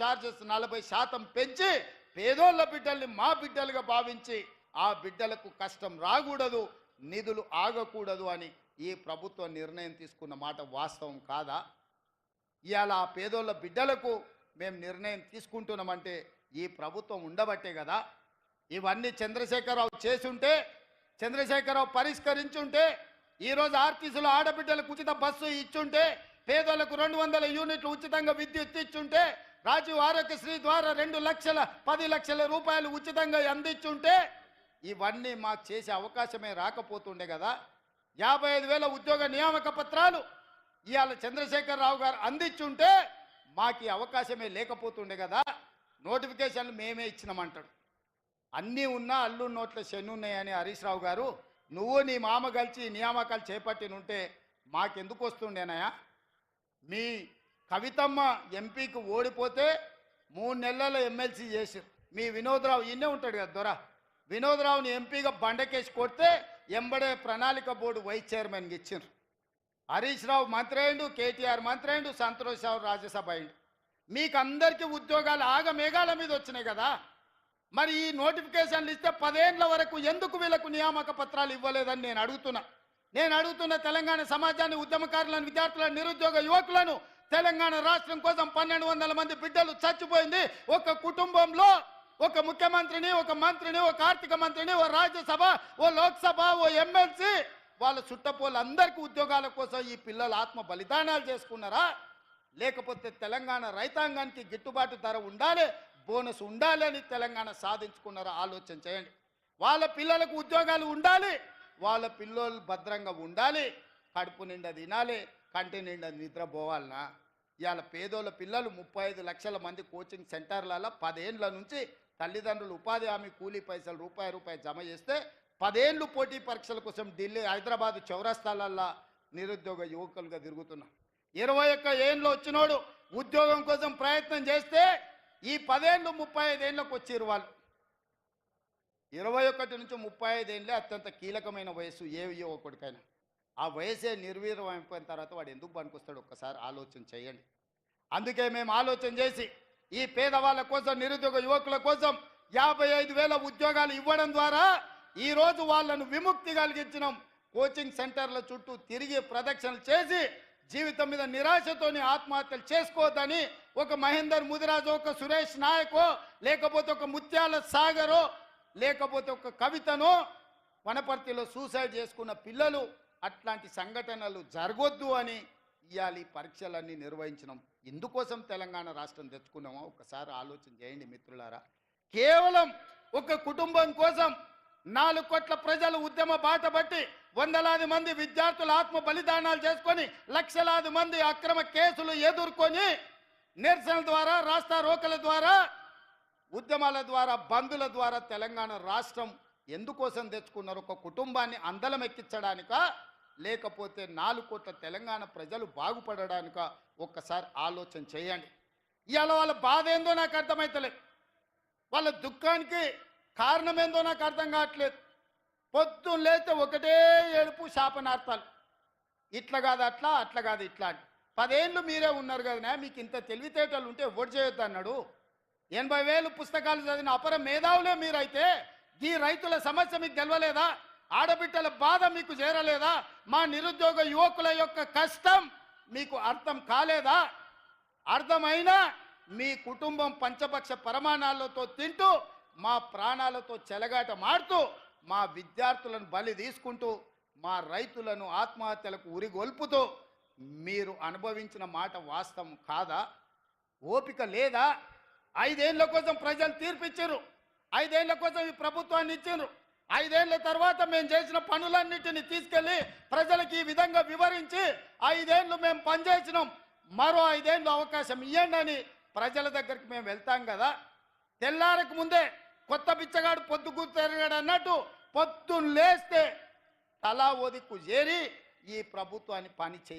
Charges నలభై శాతం పెంచి పేదోళ్ళ బిడ్డల్ని మా బిడ్డలుగా భావించి ఆ బిడ్డలకు కష్టం రాకూడదు నిధులు ఆగకూడదు అని ఈ ప్రభుత్వం నిర్ణయం తీసుకున్న మాట వాస్తవం కాదా? ఇవాళ ఆ పేదోళ్ళ బిడ్డలకు మేము నిర్ణయం తీసుకుంటున్నామంటే ఈ ప్రభుత్వం ఉండబట్టే కదా? ఇవన్నీ చంద్రశేఖరరావు చేసుంటే చంద్రశేఖరరావు పరిష్కరించుంటే ఈరోజు ఆర్టీసీలో ఆడబిడ్డలకు ఉచిత బస్సు ఇచ్చుంటే పేదలకు రెండు వందల యూనిట్లు ఉచితంగా విద్యుత్ ఇచ్చుంటే రాజీవ్ ఆరోగ్యశ్రీ ద్వారా రెండు లక్షల పది లక్షల రూపాయలు ఉచితంగా అందించుంటే ఇవన్నీ మాకు చేసే అవకాశమే రాకపోతుండే కదా. యాభై ఐదు వేల ఉద్యోగ నియామక పత్రాలు ఇవాళ చంద్రశేఖరరావు గారు అందించుంటే మాకు ఈ అవకాశమే లేకపోతుండే కదా. నోటిఫికేషన్లు మేమే ఇచ్చినామంటాడు. అన్నీ ఉన్నా అల్లు నోట్ల శని ఉన్నాయని హరీష్ రావు గారు నువ్వు నీ మామ కలిసి నియామకాలు చేపట్టినుంటే మాకెందుకు వస్తుండేనాయా? మీ కవితమ్మ ఎంపీకి ఓడిపోతే మూడు నెలల ఎమ్మెల్సీ చేసారు. మీ వినోద్రావు ఈయనే ఉంటాడు కదా దొర. వినోద్రావుని ఎంపీగా బండకేసి కొడితే ఎంబడే ప్రణాళిక బోర్డు వైస్ చైర్మన్కి ఇచ్చారు హరీష్ రావు మంత్రి అయిండు కేటీఆర్ మంత్రి అయిండు సంతోష్ రావు రాజ్యసభ అయిండు. మీకు అందరికీ ఉద్యోగాలు ఆగ మేఘాల మీద వచ్చినాయి కదా. మరి ఈ నోటిఫికేషన్లు ఇస్తే పదేండ్ల వరకు ఎందుకు వీళ్ళకు నియామక పత్రాలు ఇవ్వలేదని నేను అడుగుతున్నా. నేను అడుగుతున్న తెలంగాణ సమాజాన్ని ఉద్యమకారులను విద్యార్థులను నిరుద్యోగ యువకులను తెలంగాణ రాష్ట్రం కోసం పన్నెండు వందల మంది బిడ్డలు చచ్చిపోయింది. ఒక కుటుంబంలో ఒక ముఖ్యమంత్రిని ఒక మంత్రిని ఒక ఆర్థిక మంత్రిని ఓ రాజ్యసభ ఓ లోక్సభ ఓ ఎమ్మెల్సీ వాళ్ళ చుట్టపోళ్ళందరికీ ఉద్యోగాల కోసం ఈ పిల్లలు ఆత్మ బలిదానాలు చేసుకున్నారా? లేకపోతే తెలంగాణ రైతాంగానికి గిట్టుబాటు ధర ఉండాలి బోనస్ ఉండాలి అని తెలంగాణ సాధించుకున్నారా? ఆలోచన చేయండి. వాళ్ళ పిల్లలకు ఉద్యోగాలు ఉండాలి వాళ్ళ పిల్లలు భద్రంగా ఉండాలి కడుపు నిండా తినాలి కంటి నిండా నిద్రపోవాలనా ఇవాళ పేదోళ్ళ పిల్లలు ముప్పై ఐదు లక్షల మంది కోచింగ్ సెంటర్లలో పదేండ్ల నుంచి తల్లిదండ్రులు ఉపాధి హామీ కూలీ పైసలు రూపాయి రూపాయి జమ చేస్తే పదేళ్ళు పోటీ పరీక్షల కోసం ఢిల్లీ హైదరాబాద్ చౌరస్తాలల్లో నిరుద్యోగ యువకులుగా తిరుగుతున్నాం. ఇరవై ఒక్క ఏళ్ళు వచ్చినోడు ఉద్యోగం కోసం ప్రయత్నం చేస్తే ఈ పదేళ్ళు ముప్పై ఐదేళ్ళకి వచ్చిరు వాళ్ళు. ఇరవై ఒకటి నుంచి ముప్పై ఐదేళ్ళే అత్యంత కీలకమైన వయసు ఏ యువకుడికైనా ఆ వయసే నిర్వీర్యం అయిపోయిన తర్వాత వాడు ఎందుకు పనికొస్తాడు? ఒక్కసారి ఆలోచన చేయండి. అందుకే మేము ఆలోచన చేసి ఈ పేదవాళ్ళ కోసం నిరుద్యోగ యువకుల కోసం యాభై ఐదు వేల ఉద్యోగాలు ఇవ్వడం ద్వారా ఈరోజు వాళ్ళను విముక్తి కలిగించినాం. కోచింగ్ సెంటర్ల చుట్టూ తిరిగి ప్రదక్షిణలు చేసి జీవితం మీద నిరాశతోని ఆత్మహత్యలు చేసుకోవద్దని ఒక మహేందర్ ముదిరాజు ఒక సురేష్ నాయకో లేకపోతే ఒక ముత్యాల సాగరో లేకపోతే ఒక కవితను వనపర్తిలో సూసైడ్ చేసుకున్న పిల్లలు అట్లాంటి సంఘటనలు జరగొద్దు అని ఇవాళ పరీక్షలన్నీ నిర్వహించినాం ఎందుకోసం తెలంగాణ రాష్ట్రం తెచ్చుకున్నామో? ఒకసారి ఆలోచన చేయండి మిత్రులారా. కేవలం ఒక కుటుంబం కోసం నాలుగు కోట్ల ప్రజలు ఉద్యమ బాట బట్టి వందలాది మంది విద్యార్థులు ఆత్మ బలిదానాలు చేసుకొని లక్షలాది మంది అక్రమ కేసులు ఎదుర్కొని నిరసన ద్వారా రాస్తా రోకల ద్వారా ఉద్యమాల ద్వారా బంధుల ద్వారా తెలంగాణ రాష్ట్రం ఎందుకోసం తెచ్చుకున్నారు? ఒక కుటుంబాన్ని అందలం ఎక్కించడానిక? లేకపోతే నాలుగు కోట్ల తెలంగాణ ప్రజలు బాగుపడడానిక ఒక్కసారి ఆలోచన చేయండి. ఇవాళ వాళ్ళ బాధ ఏందో నాకు అర్థమవుతలేదు వాళ్ళ దుఃఖానికి కారణం ఏందో నాకు అర్థం కావట్లేదు. పొద్దున్న లేతే ఒకటే ఏడుపు శాపనార్థాలు. ఇట్లా కాదు అట్లా అట్లా కాదు ఇట్లా అని. పదేళ్ళు మీరే ఉన్నారు కదనే మీకు ఇంత తెలివితేటలు ఉంటే ఓటు చేయొద్దు అన్నాడు. ఎనభై వేలు పుస్తకాలు చదివిన అపర మేధావులే మీరైతే ఈ రైతుల సమస్య మీకు తెలవలేదా? ఆడబిడ్డల బాధ మీకు చేరలేదా? మా నిరుద్యోగ యువకుల యొక్క కష్టం మీకు అర్థం కాలేదా? అర్థమైనా మీ కుటుంబం పంచపక్ష పరమాణాలతో తింటూ మా ప్రాణాలతో చెలగాట మాడుతూ మా విద్యార్థులను బలి తీసుకుంటూ మా రైతులను ఆత్మహత్యలకు ఉరిగొల్పుతూ మీరు అనుభవించిన మాట వాస్తవం కాదా? ఓపిక లేదా? ఐదేళ్ళ కోసం ప్రజలు తీర్పిచ్చారు. ఐదేళ్ళ కోసం ఈ ప్రభుత్వాన్ని ఇచ్చారు. ఐదేళ్ళ తర్వాత మేము చేసిన పనులన్నిటిని తీసుకెళ్ళి ప్రజలకు ఈ విధంగా వివరించి ఐదేళ్ళు మేము పనిచేసినాం. మరో ఐదేళ్ళు అవకాశం ఇవ్వండి అని ప్రజల దగ్గరికి మేము వెళ్తాం కదా. తెల్లారకు ముందే కొత్త బిచ్చగాడు పొద్దుకు తిరగాడు అన్నట్టు పొద్దున్న లేస్తే తలా ఒదిక్కు చేరి ఈ ప్రభుత్వాన్ని పని చేయ